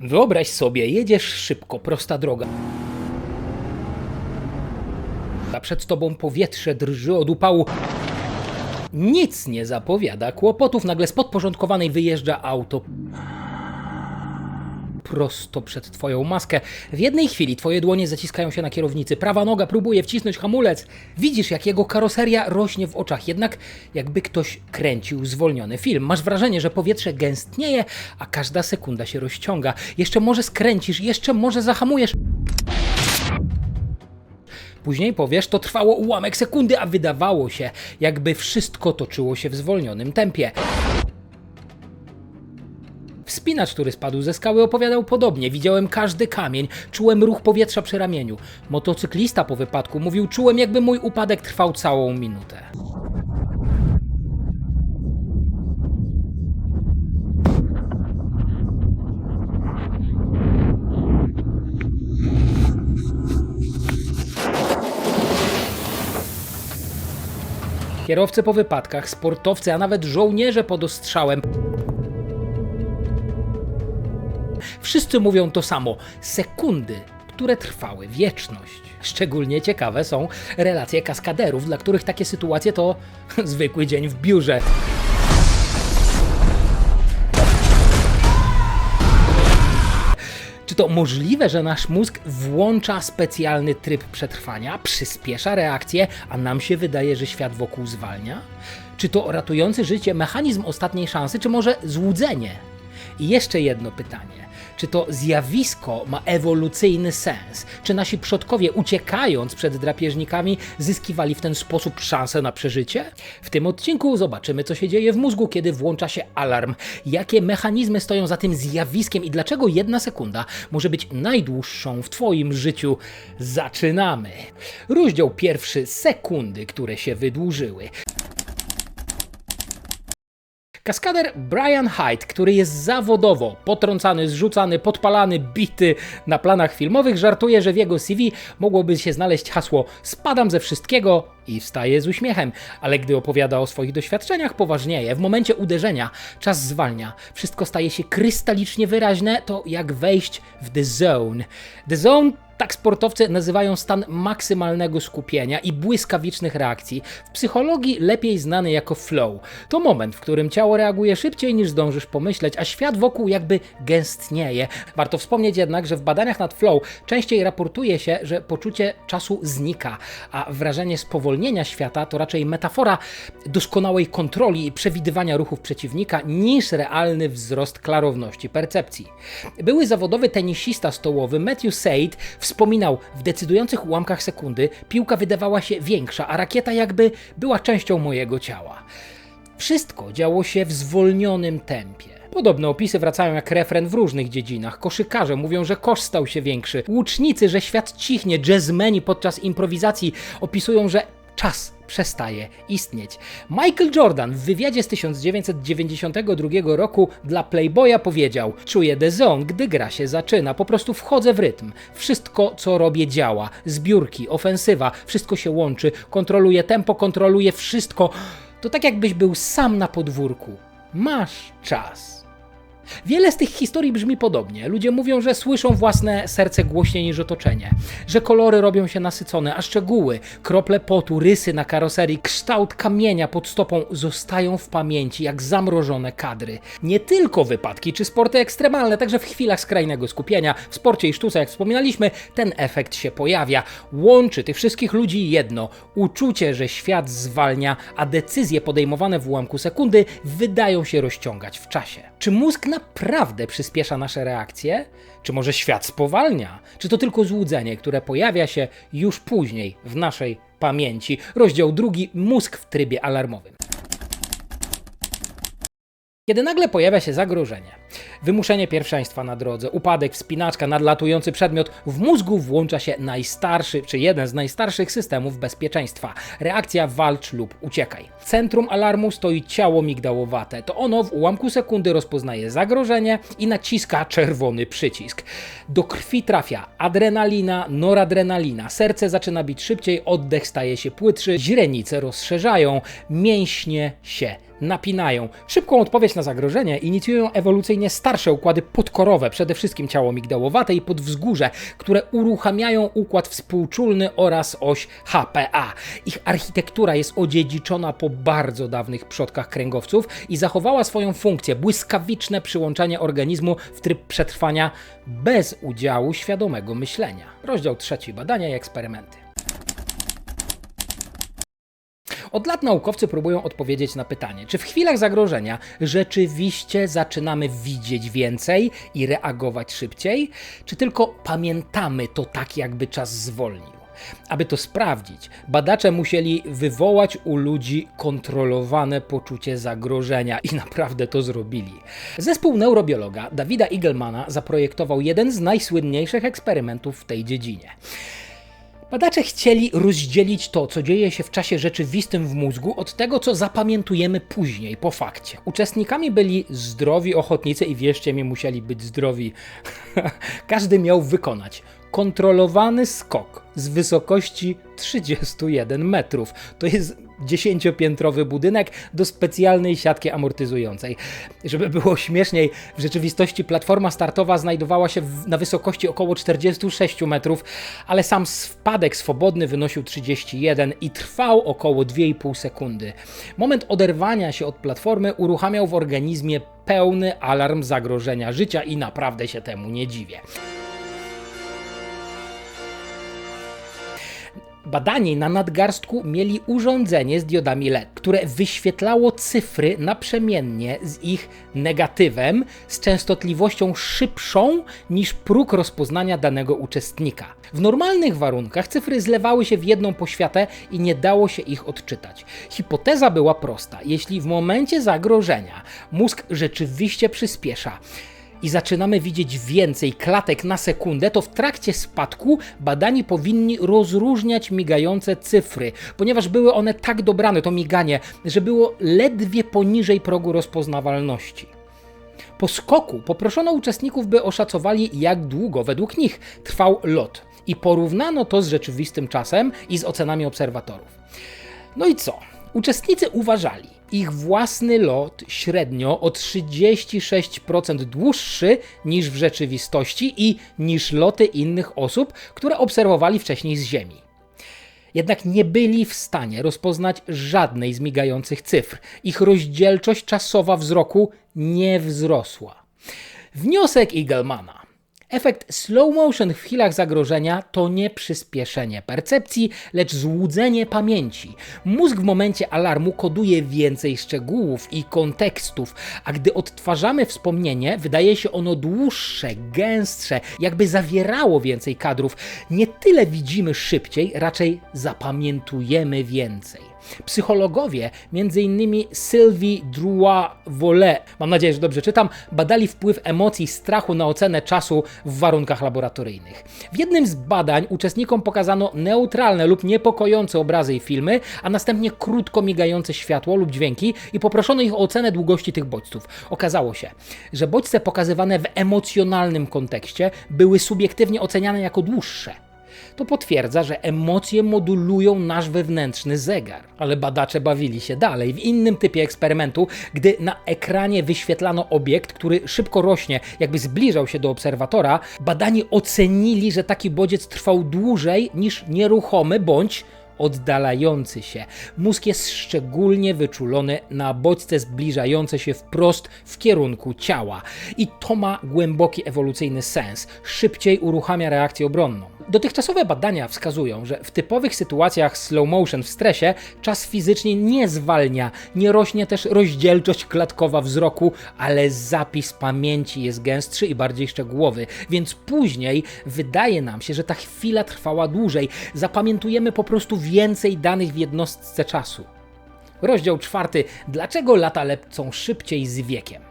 Wyobraź sobie, jedziesz szybko, prosta droga. A przed tobą powietrze drży od upału. Nic nie zapowiada kłopotów. Nagle z podporządkowanej wyjeżdża auto. Prosto przed twoją maskę. W jednej chwili twoje dłonie zaciskają się na kierownicy. Prawa noga próbuje wcisnąć hamulec. Widzisz, jak jego karoseria rośnie w oczach, jednak jakby ktoś kręcił zwolniony film. Masz wrażenie, że powietrze gęstnieje, a każda sekunda się rozciąga. Jeszcze może skręcisz, jeszcze może zahamujesz. Później powiesz, to trwało ułamek sekundy, a wydawało się, jakby wszystko toczyło się w zwolnionym tempie. Wspinacz, który spadł ze skały, opowiadał podobnie. Widziałem każdy kamień, czułem ruch powietrza przy ramieniu. Motocyklista po wypadku mówił, czułem jakby mój upadek trwał całą minutę. Kierowcy po wypadkach, sportowcy, a nawet żołnierze pod ostrzałem. Wszyscy mówią to samo: sekundy, które trwały wieczność. Szczególnie ciekawe są relacje kaskaderów, dla których takie sytuacje to zwykły dzień w biurze. Czy to możliwe, że nasz mózg włącza specjalny tryb przetrwania, przyspiesza reakcję, a nam się wydaje, że świat wokół zwalnia? Czy to ratujący życie mechanizm ostatniej szansy, czy może złudzenie? I jeszcze jedno pytanie. Czy to zjawisko ma ewolucyjny sens? Czy nasi przodkowie, uciekając przed drapieżnikami, zyskiwali w ten sposób szansę na przeżycie? W tym odcinku zobaczymy, co się dzieje w mózgu, kiedy włącza się alarm, jakie mechanizmy stoją za tym zjawiskiem i dlaczego jedna sekunda może być najdłuższą w Twoim życiu. Zaczynamy! Rozdział pierwszy sekundy, które się wydłużyły. Kaskader Brian Hyde, który jest zawodowo potrącany, zrzucany, podpalany, bity na planach filmowych, żartuje, że w jego CV mogłoby się znaleźć hasło Spadam ze wszystkiego i wstaje z uśmiechem, ale gdy opowiada o swoich doświadczeniach, poważnieje. W momencie uderzenia czas zwalnia, wszystko staje się krystalicznie wyraźne, to jak wejść w the zone. The zone tak sportowcy nazywają stan maksymalnego skupienia i błyskawicznych reakcji. W psychologii lepiej znany jako flow. To moment, w którym ciało reaguje szybciej niż zdążysz pomyśleć, a świat wokół jakby gęstnieje. Warto wspomnieć jednak, że w badaniach nad flow częściej raportuje się, że poczucie czasu znika, a wrażenie spowolnienia świata to raczej metafora doskonałej kontroli i przewidywania ruchów przeciwnika niż realny wzrost klarowności percepcji. Były zawodowy tenisista stołowy Matthew Said wspominał, w decydujących ułamkach sekundy piłka wydawała się większa, a rakieta jakby była częścią mojego ciała. Wszystko działo się w zwolnionym tempie. Podobne opisy wracają jak refren w różnych dziedzinach. Koszykarze mówią, że kosz stał się większy. Łucznicy, że świat cichnie. Jazzmeni podczas improwizacji opisują, że czas przestaje istnieć. Michael Jordan w wywiadzie z 1992 roku dla Playboya powiedział: Czuję the zone, gdy gra się zaczyna. Po prostu wchodzę w rytm. Wszystko, co robię, działa. Zbiórki, ofensywa, wszystko się łączy. Kontroluję tempo, kontroluję wszystko. To tak jakbyś był sam na podwórku. Masz czas. Wiele z tych historii brzmi podobnie. Ludzie mówią, że słyszą własne serce głośniej niż otoczenie, że kolory robią się nasycone, a szczegóły, krople potu, rysy na karoserii, kształt kamienia pod stopą zostają w pamięci jak zamrożone kadry. Nie tylko wypadki czy sporty ekstremalne, także w chwilach skrajnego skupienia, w sporcie i sztuce, jak wspominaliśmy, ten efekt się pojawia. Łączy tych wszystkich ludzi jedno uczucie, że świat zwalnia, a decyzje podejmowane w ułamku sekundy wydają się rozciągać w czasie. Czy mózg naprawdę przyspiesza nasze reakcje? Czy może świat spowalnia? Czy to tylko złudzenie, które pojawia się już później w naszej pamięci? Rozdział drugi mózg w trybie alarmowym. Kiedy nagle pojawia się zagrożenie, wymuszenie pierwszeństwa na drodze, upadek, wspinaczka, nadlatujący przedmiot, w mózgu włącza się najstarszy, czy jeden z najstarszych systemów bezpieczeństwa. Reakcja walcz lub uciekaj. W centrum alarmu stoi ciało migdałowate. To ono w ułamku sekundy rozpoznaje zagrożenie i naciska czerwony przycisk. Do krwi trafia adrenalina, noradrenalina. Serce zaczyna bić szybciej, oddech staje się płytszy, źrenice rozszerzają, mięśnie się napinają. Szybką odpowiedź na zagrożenie inicjują ewolucyjnie starsze układy podkorowe, przede wszystkim ciało migdałowate i podwzgórze, które uruchamiają układ współczulny oraz oś HPA. Ich architektura jest odziedziczona po bardzo dawnych przodkach kręgowców i zachowała swoją funkcję błyskawiczne przyłączanie organizmu w tryb przetrwania bez udziału świadomego myślenia. Rozdział trzeci badania i eksperymenty. Od lat naukowcy próbują odpowiedzieć na pytanie, czy w chwilach zagrożenia rzeczywiście zaczynamy widzieć więcej i reagować szybciej, czy tylko pamiętamy to tak, jakby czas zwolnił. Aby to sprawdzić, badacze musieli wywołać u ludzi kontrolowane poczucie zagrożenia i naprawdę to zrobili. Zespół neurobiologa Dawida Igelmana zaprojektował jeden z najsłynniejszych eksperymentów w tej dziedzinie. Badacze chcieli rozdzielić to, co dzieje się w czasie rzeczywistym w mózgu, od tego, co zapamiętujemy później, po fakcie. Uczestnikami byli zdrowi ochotnicy i wierzcie mi, musieli być zdrowi. Każdy miał wykonać kontrolowany skok z wysokości 31 metrów. To jest dziesięciopiętrowy budynek do specjalnej siatki amortyzującej. Żeby było śmieszniej, w rzeczywistości platforma startowa znajdowała się w, na wysokości około 46 metrów, ale sam spadek swobodny wynosił 31 i trwał około 2,5 sekundy. Moment oderwania się od platformy uruchamiał w organizmie pełny alarm zagrożenia życia i naprawdę się temu nie dziwię. Badani na nadgarstku mieli urządzenie z diodami LED, które wyświetlało cyfry naprzemiennie z ich negatywem z częstotliwością szybszą niż próg rozpoznania danego uczestnika. W normalnych warunkach cyfry zlewały się w jedną poświatę i nie dało się ich odczytać. Hipoteza była prosta. Jeśli w momencie zagrożenia mózg rzeczywiście przyspiesza, i zaczynamy widzieć więcej klatek na sekundę, to w trakcie spadku badani powinni rozróżniać migające cyfry, ponieważ były one tak dobrane, to miganie, że było ledwie poniżej progu rozpoznawalności. Po skoku poproszono uczestników, by oszacowali, jak długo według nich trwał lot, i porównano to z rzeczywistym czasem i z ocenami obserwatorów. No i co? Uczestnicy uważali, ich własny lot średnio o 36% dłuższy niż w rzeczywistości i niż loty innych osób, które obserwowali wcześniej z Ziemi. Jednak nie byli w stanie rozpoznać żadnej z migających cyfr. Ich rozdzielczość czasowa wzroku nie wzrosła. Wniosek Eaglemana. Efekt slow motion w chwilach zagrożenia to nie przyspieszenie percepcji, lecz złudzenie pamięci. Mózg w momencie alarmu koduje więcej szczegółów i kontekstów, a gdy odtwarzamy wspomnienie, wydaje się ono dłuższe, gęstsze, jakby zawierało więcej kadrów. Nie tyle widzimy szybciej, raczej zapamiętujemy więcej. Psychologowie, m.in. Sylvie Drouat-Volet, mam nadzieję, że dobrze czytam, badali wpływ emocji strachu na ocenę czasu w warunkach laboratoryjnych. W jednym z badań uczestnikom pokazano neutralne lub niepokojące obrazy i filmy, a następnie krótko migające światło lub dźwięki i poproszono ich o ocenę długości tych bodźców. Okazało się, że bodźce pokazywane w emocjonalnym kontekście były subiektywnie oceniane jako dłuższe to potwierdza, że emocje modulują nasz wewnętrzny zegar. Ale badacze bawili się dalej w innym typie eksperymentu, gdy na ekranie wyświetlano obiekt, który szybko rośnie, jakby zbliżał się do obserwatora, badani ocenili, że taki bodziec trwał dłużej niż nieruchomy bądź oddalający się. Mózg jest szczególnie wyczulony na bodźce zbliżające się wprost w kierunku ciała. I to ma głęboki ewolucyjny sens. Szybciej uruchamia reakcję obronną. Dotychczasowe badania wskazują, że w typowych sytuacjach slow motion w stresie czas fizycznie nie zwalnia, nie rośnie też rozdzielczość klatkowa wzroku, ale zapis pamięci jest gęstszy i bardziej szczegółowy, więc później wydaje nam się, że ta chwila trwała dłużej. Zapamiętujemy po prostu więcej danych w jednostce czasu. Rozdział czwarty. Dlaczego lata lecą szybciej z wiekiem?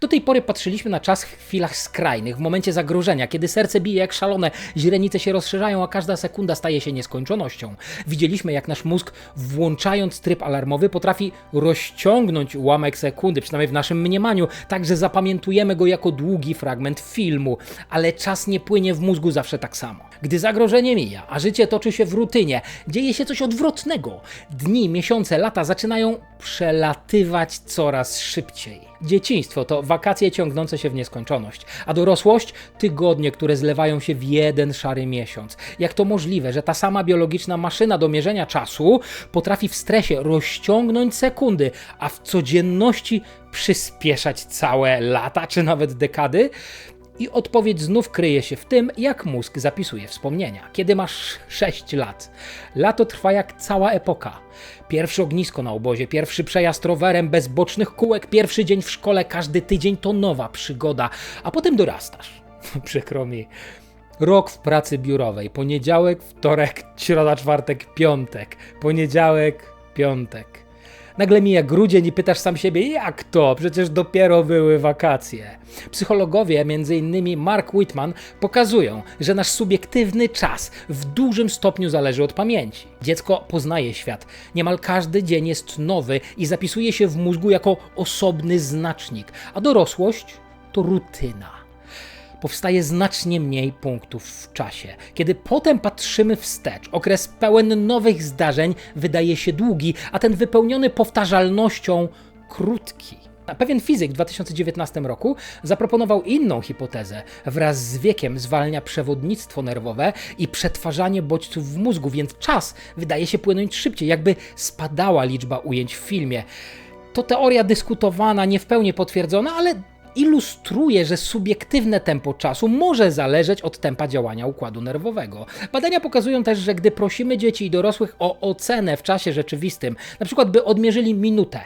Do tej pory patrzyliśmy na czas w chwilach skrajnych, w momencie zagrożenia, kiedy serce bije jak szalone, źrenice się rozszerzają, a każda sekunda staje się nieskończonością. Widzieliśmy, jak nasz mózg, włączając tryb alarmowy, potrafi rozciągnąć ułamek sekundy, przynajmniej w naszym mniemaniu, tak że zapamiętujemy go jako długi fragment filmu, ale czas nie płynie w mózgu zawsze tak samo. Gdy zagrożenie mija, a życie toczy się w rutynie, dzieje się coś odwrotnego. Dni, miesiące, lata zaczynają przelatywać coraz szybciej. Dzieciństwo to wakacje ciągnące się w nieskończoność, a dorosłość tygodnie, które zlewają się w jeden szary miesiąc. Jak to możliwe, że ta sama biologiczna maszyna do mierzenia czasu potrafi w stresie rozciągnąć sekundy, a w codzienności przyspieszać całe lata czy nawet dekady? I odpowiedź znów kryje się w tym, jak mózg zapisuje wspomnienia. Kiedy masz 6 lat, lato trwa jak cała epoka. Pierwsze ognisko na obozie, pierwszy przejazd rowerem bez bocznych kółek, pierwszy dzień w szkole, każdy tydzień to nowa przygoda, a potem dorastasz. Przykro mi. Rok w pracy biurowej, poniedziałek, wtorek, środa, czwartek, piątek, poniedziałek, piątek. Nagle mija grudzień i pytasz sam siebie, jak to? Przecież dopiero były wakacje. Psychologowie, m.in. Mark Whitman, pokazują, że nasz subiektywny czas w dużym stopniu zależy od pamięci. Dziecko poznaje świat. Niemal każdy dzień jest nowy i zapisuje się w mózgu jako osobny znacznik, a dorosłość to rutyna powstaje znacznie mniej punktów w czasie. Kiedy potem patrzymy wstecz, okres pełen nowych zdarzeń wydaje się długi, a ten wypełniony powtarzalnością krótki. Pewien fizyk w 2019 roku zaproponował inną hipotezę. Wraz z wiekiem zwalnia przewodnictwo nerwowe i przetwarzanie bodźców w mózgu, więc czas wydaje się płynąć szybciej, jakby spadała liczba ujęć w filmie. To teoria dyskutowana, nie w pełni potwierdzona, ale ilustruje, że subiektywne tempo czasu może zależeć od tempa działania układu nerwowego. Badania pokazują też, że gdy prosimy dzieci i dorosłych o ocenę w czasie rzeczywistym, na przykład by odmierzyli minutę,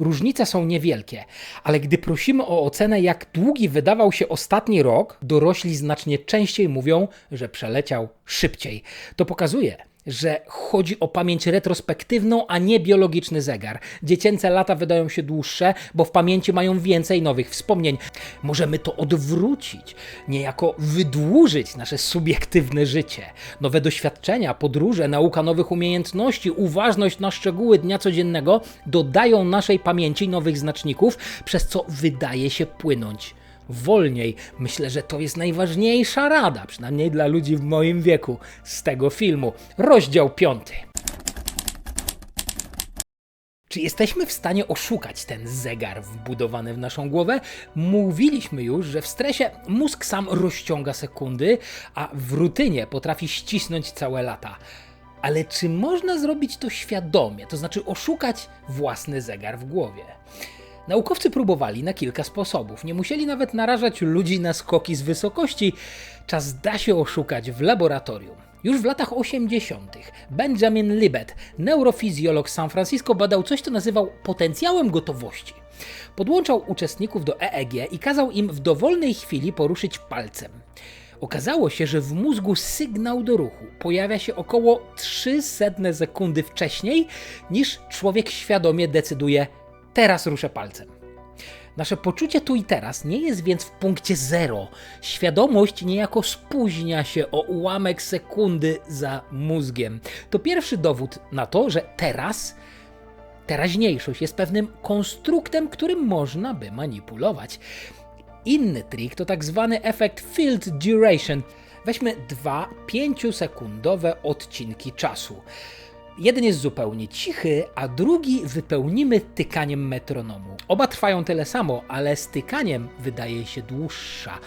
różnice są niewielkie, ale gdy prosimy o ocenę, jak długi wydawał się ostatni rok, dorośli znacznie częściej mówią, że przeleciał szybciej. To pokazuje, że chodzi o pamięć retrospektywną, a nie biologiczny zegar. Dziecięce lata wydają się dłuższe, bo w pamięci mają więcej nowych wspomnień. Możemy to odwrócić, niejako wydłużyć nasze subiektywne życie. Nowe doświadczenia, podróże, nauka nowych umiejętności, uważność na szczegóły dnia codziennego dodają naszej pamięci nowych znaczników, przez co wydaje się płynąć wolniej. Myślę, że to jest najważniejsza rada, przynajmniej dla ludzi w moim wieku, z tego filmu. Rozdział piąty. Czy jesteśmy w stanie oszukać ten zegar wbudowany w naszą głowę? Mówiliśmy już, że w stresie mózg sam rozciąga sekundy, a w rutynie potrafi ścisnąć całe lata. Ale czy można zrobić to świadomie, to znaczy oszukać własny zegar w głowie? Naukowcy próbowali na kilka sposobów. Nie musieli nawet narażać ludzi na skoki z wysokości. Czas da się oszukać w laboratorium. Już w latach 80. Benjamin Libet, neurofizjolog z San Francisco, badał coś, co nazywał potencjałem gotowości. Podłączał uczestników do EEG i kazał im w dowolnej chwili poruszyć palcem. Okazało się, że w mózgu sygnał do ruchu pojawia się około 300 sekundy wcześniej niż człowiek świadomie decyduje Teraz ruszę palcem. Nasze poczucie tu i teraz nie jest więc w punkcie zero. Świadomość niejako spóźnia się o ułamek sekundy za mózgiem. To pierwszy dowód na to, że teraz teraźniejszość jest pewnym konstruktem, którym można by manipulować. Inny trik to tak zwany efekt field duration. Weźmy dwa 5-sekundowe odcinki czasu. Jeden jest zupełnie cichy, a drugi wypełnimy tykaniem metronomu. Oba trwają tyle samo, ale z tykaniem wydaje się dłuższa.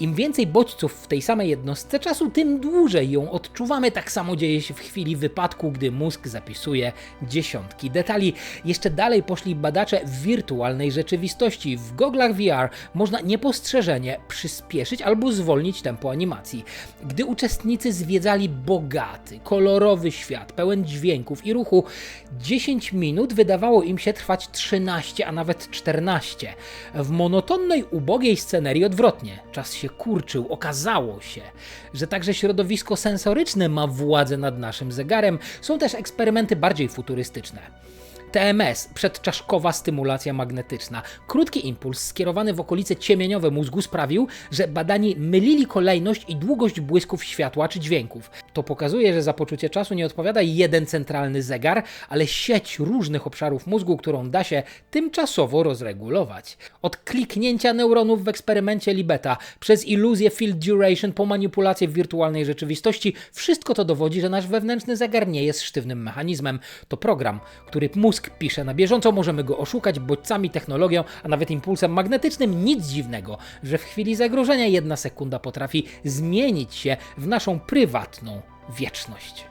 Im więcej bodźców w tej samej jednostce czasu, tym dłużej ją odczuwamy. Tak samo dzieje się w chwili wypadku, gdy mózg zapisuje dziesiątki detali. Jeszcze dalej poszli badacze w wirtualnej rzeczywistości. W goglach VR można niepostrzeżenie przyspieszyć albo zwolnić tempo animacji. Gdy uczestnicy zwiedzali bogaty, kolorowy świat, pełen dźwięku, dźwięków i ruchu. 10 minut wydawało im się trwać 13, a nawet 14. W monotonnej, ubogiej scenerii odwrotnie. Czas się kurczył. Okazało się, że także środowisko sensoryczne ma władzę nad naszym zegarem. Są też eksperymenty bardziej futurystyczne. TMS, przedczaszkowa stymulacja magnetyczna. Krótki impuls skierowany w okolice ciemieniowe mózgu sprawił, że badani mylili kolejność i długość błysków światła czy dźwięków. To pokazuje, że za poczucie czasu nie odpowiada jeden centralny zegar, ale sieć różnych obszarów mózgu, którą da się tymczasowo rozregulować. Od kliknięcia neuronów w eksperymencie Libeta, przez iluzję field duration po manipulację w wirtualnej rzeczywistości, wszystko to dowodzi, że nasz wewnętrzny zegar nie jest sztywnym mechanizmem. To program, który mózg pisze na bieżąco, możemy go oszukać bodźcami, technologią, a nawet impulsem magnetycznym. Nic dziwnego, że w chwili zagrożenia jedna sekunda potrafi zmienić się w naszą prywatną wieczność.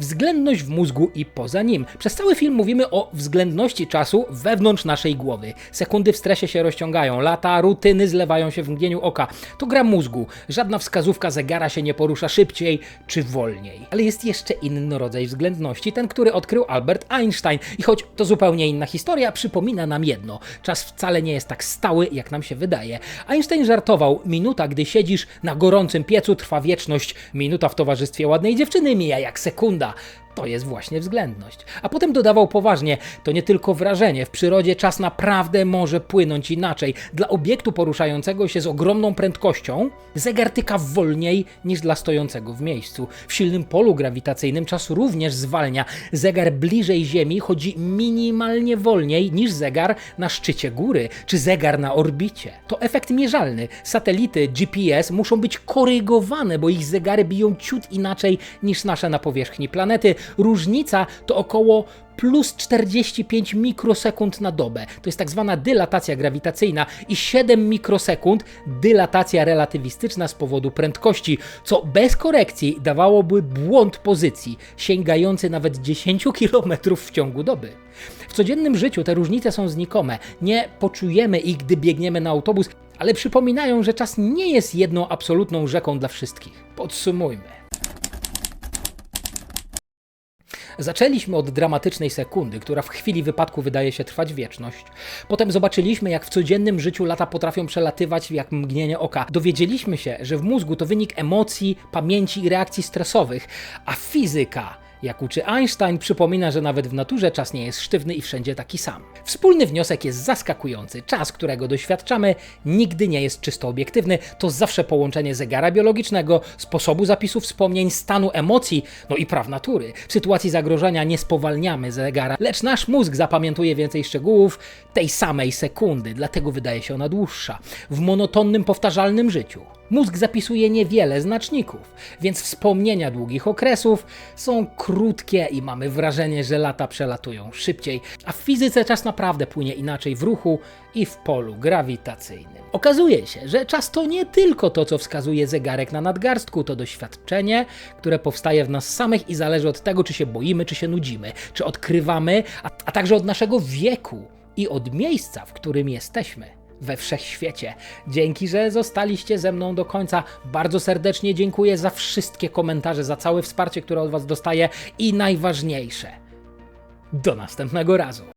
Względność w mózgu i poza nim. Przez cały film mówimy o względności czasu wewnątrz naszej głowy. Sekundy w stresie się rozciągają, lata rutyny zlewają się w mgnieniu oka. To gra mózgu. Żadna wskazówka zegara się nie porusza szybciej czy wolniej. Ale jest jeszcze inny rodzaj względności, ten, który odkrył Albert Einstein. I choć to zupełnie inna historia, przypomina nam jedno. Czas wcale nie jest tak stały, jak nam się wydaje. Einstein żartował, minuta, gdy siedzisz na gorącym piecu, trwa wieczność. Minuta w towarzystwie ładnej dziewczyny mija jak sekunda. 啊。To jest właśnie względność. A potem dodawał poważnie, to nie tylko wrażenie, w przyrodzie czas naprawdę może płynąć inaczej. Dla obiektu poruszającego się z ogromną prędkością zegar tyka wolniej niż dla stojącego w miejscu. W silnym polu grawitacyjnym czas również zwalnia. Zegar bliżej Ziemi chodzi minimalnie wolniej niż zegar na szczycie góry, czy zegar na orbicie. To efekt mierzalny. Satelity GPS muszą być korygowane, bo ich zegary biją ciut inaczej niż nasze na powierzchni planety. Różnica to około plus 45 mikrosekund na dobę. To jest tak zwana dylatacja grawitacyjna i 7 mikrosekund dylatacja relatywistyczna z powodu prędkości, co bez korekcji dawałoby błąd pozycji, sięgający nawet 10 km w ciągu doby. W codziennym życiu te różnice są znikome. Nie poczujemy ich, gdy biegniemy na autobus, ale przypominają, że czas nie jest jedną absolutną rzeką dla wszystkich. Podsumujmy. Zaczęliśmy od dramatycznej sekundy, która w chwili wypadku wydaje się trwać wieczność. Potem zobaczyliśmy, jak w codziennym życiu lata potrafią przelatywać jak mgnienie oka. Dowiedzieliśmy się, że w mózgu to wynik emocji, pamięci i reakcji stresowych, a fizyka jak uczy Einstein, przypomina, że nawet w naturze czas nie jest sztywny i wszędzie taki sam. Wspólny wniosek jest zaskakujący. Czas, którego doświadczamy, nigdy nie jest czysto obiektywny. To zawsze połączenie zegara biologicznego, sposobu zapisu wspomnień, stanu emocji, no i praw natury. W sytuacji zagrożenia nie spowalniamy zegara, lecz nasz mózg zapamiętuje więcej szczegółów tej samej sekundy, dlatego wydaje się ona dłuższa. W monotonnym, powtarzalnym życiu. Mózg zapisuje niewiele znaczników, więc wspomnienia długich okresów są krótkie i mamy wrażenie, że lata przelatują szybciej, a w fizyce czas naprawdę płynie inaczej w ruchu i w polu grawitacyjnym. Okazuje się, że czas to nie tylko to, co wskazuje zegarek na nadgarstku, to doświadczenie, które powstaje w nas samych i zależy od tego, czy się boimy, czy się nudzimy, czy odkrywamy, a, a także od naszego wieku i od miejsca, w którym jesteśmy we wszechświecie. Dzięki, że zostaliście ze mną do końca. Bardzo serdecznie dziękuję za wszystkie komentarze, za całe wsparcie, które od Was dostaję i najważniejsze. Do następnego razu.